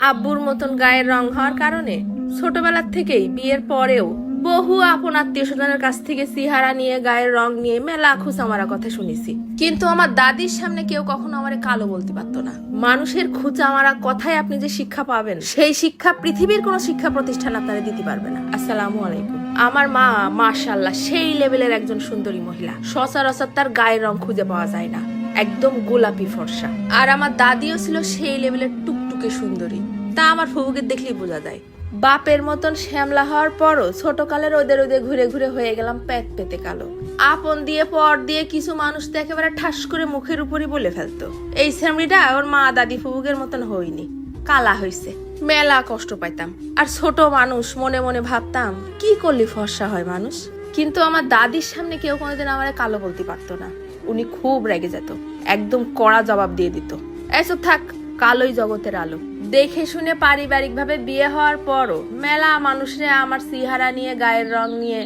আব্বুর মতন গায়ের রং হওয়ার কারণে ছোটবেলার থেকেই বিয়ের পরেও বহু আপন আত্মীয় স্বজনের কাছ থেকে সিহারা নিয়ে গায়ের রং নিয়ে মেলা খুশা মারা কথা শুনেছি। কিন্তু আমার দাদির সামনে কেউ কখনো আমার কালো বলতে পারতো না। মানুষের খুচা মারা কথায় আপনি যে শিক্ষা পাবেন, সেই শিক্ষা পৃথিবীর কোনো শিক্ষা প্রতিষ্ঠান আপনারা দিতে পারবে না। আসসালামু আলাইকুম। আমার মা মাশাল্লাহ সেই লেভেলের একজন সুন্দরী মহিলা। সচরাচর তার গায়ের রং খুঁজে পাওয়া যায় না। একদম গোলাপি ফর্সা। আর আমার দাদিও ছিল সেই লেভেলের টুকটুকে সুন্দরী। তা আমার ফুবুকে দেখলেই বোঝা যায়। বাপের মতন শ্যামলা হওয়ার পরও ছোটকালের ওদের ওদের ঘুরে ঘুরে হয়ে গেলাম প্যাত পেতে কালো। আপন দিয়ে পর দিয়ে কিছু মানুষ তো একেবারে ঠাস করে মুখের উপরই বলে ফেলতো। এই শ্যামলিটা ওর মা দাদি ফুবুকের মতন হয়নি। কালা হইছে। মেলা কষ্ট পাইতাম। আর ছোট মানুষ মনে মনে ভাবতাম, কি করলি ফর্সা হয় মানুষ? কিন্তু আমার দাদির সামনে কেউ কোনোদিন আমার কালো বলতে পারতো না। উনি খুব রেগে যেত। একদম কড়া জবাব দিয়ে দিত। এসব থাক কালোই জগতের আলো। দেখে শুনে পারিবারিক ভাবে বিয়ে হওয়ার পরও মেলা মানুষরা আমার সিহারা নিয়ে, গায়ের রং নিয়ে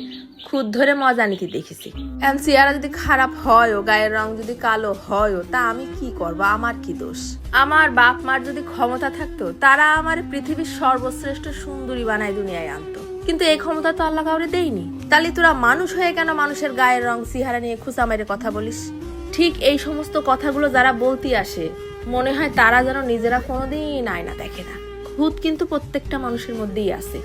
খুদ ধরে মজা নিতে দেখেছি। এখন সিহারা যদি খারাপ হয়ও, গায়ের রং যদি কালো হয়ও, তা আমি কি করব? আমার কি দোষ? আমার বাপ মার যদি ক্ষমতা থাকতো, তারা আমার পৃথিবীর সর্বশ্রেষ্ঠ সুন্দরী বানায় দুনিয়ায় আনতো। কিন্তু এই ক্ষমতা তো আল্লাহ কাউরে দেয়নি। তাহলে তোরা মানুষ হয়ে কেন মানুষের গায়ের রং, সিহারা নিয়ে খুচা মেরে কথা বলিস? ঠিক এই সমস্ত কথাগুলো যারা বলতে আসে, মনে হয় তারা যেন নিজেরা কোনোদিন আয়না দেখে না। ভূত কিন্তু প্রত্যেকটা মানুষের মধ্যেই আছে।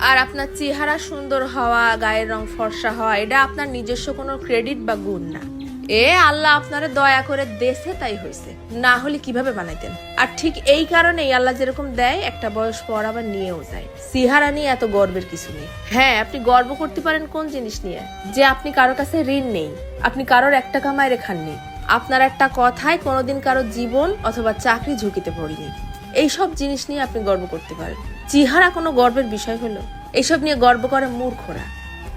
আর আপনার চেহারা সুন্দর হওয়া, গায়ের রং ফর্সা হওয়া, এটা আপনার নিজস্ব কোনো ক্রেডিট বা গুণ না। এ আল্লাহ আপনারে দয়া করে দেশে তাই হয়েছে। না হলে কীভাবে বানাইতেন? আর ঠিক এই কারণেই আল্লাহ যেরকম দেয়, একটা বয়স পর আবার নিয়েও যায়। সিহারা নিয়ে এত গর্বের কিছু নেই। হ্যাঁ আপনি গর্ব করতে পারেন কোন জিনিস নিয়ে? যে আপনি কারোর কাছে ঋণ নেই, আপনি কারোর এক টাকা মায়ের খাননি, আপনার একটা কথায় কোনোদিন কারও জীবন অথবা চাকরি ঝুঁকিতে পড়েনি। এইসব জিনিস নিয়ে আপনি গর্ব করতে পারেন। চেহারা কোনো গর্বের বিষয় হলো? এইসব নিয়ে গর্ব করে মূর্খরা।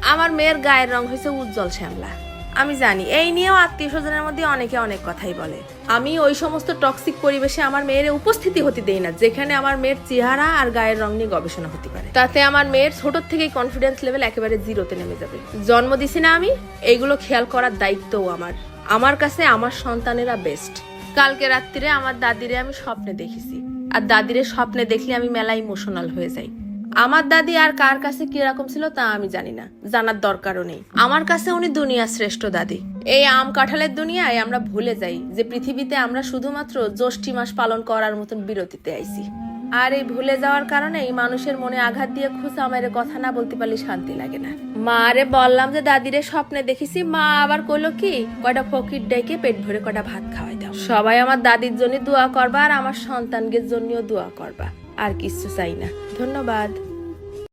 আমার মেয়ের গায়ের রং হয়েছে উজ্জ্বল শ্যামলা। আমি জানি, এই নিয়েও আত্মীয় স্বজনের মধ্যে অনেকে অনেক কথাই বলে। আমি ওই সমস্ত টক্সিক পরিবেশে আমার মেয়ের উপস্থিতি হতে দেই না, যেখানে আমার মেয়ের চেহারা আর গায়ের রং নিয়ে গবেষণা হতে পারে। তাতে আমার মেয়ের ছোট থেকেই কনফিডেন্স লেভেল একেবারে জিরোতে নেমে যাবে। জন্ম দিছি না আমি, এইগুলো খেয়াল করার দায়িত্বও আমার। আমার কাছে আমার সন্তানেরা বেস্ট কালকে রাত্রিরে আমার দাদিরে আমি স্বপ্নে দেখেছি। আর দাদিরে স্বপ্নে দেখলে আমি মেলা ইমোশনাল হয়ে যাই। আমার দাদি আর কার কাছে কীরকম ছিল তা আমি জানি না, জানার দরকারও নেই। আমার কাছে উনি দুনিয়া শ্রেষ্ঠ দাদি। এই আম কাঁঠালের দুনিয়ায় আমরা ভুলে যাই যে পৃথিবীতে আমরা শুধুমাত্র জ্যৈষ্ঠী মাস পালন করার মতন বিরতিতে আইছি। আর এই ভুলে যাওয়ার কারণে এই মানুষের মনে আঘাত দিয়ে খুশা মেরে কথা না বলতে পারলে শান্তি লাগে না। মা রে বললাম যে দাদিরে স্বপ্নে দেখেছি, মা আবার কইলো কি, কয়টা ফকির ডেকে পেট ভরে কয়টা ভাত খাওয়াই দাও। সবাই আমার দাদির জন্য দোয়া করবা আর আমার সন্তানকে জন্যও দোয়া করবা, আর কিছু চাই না। ধন্যবাদ।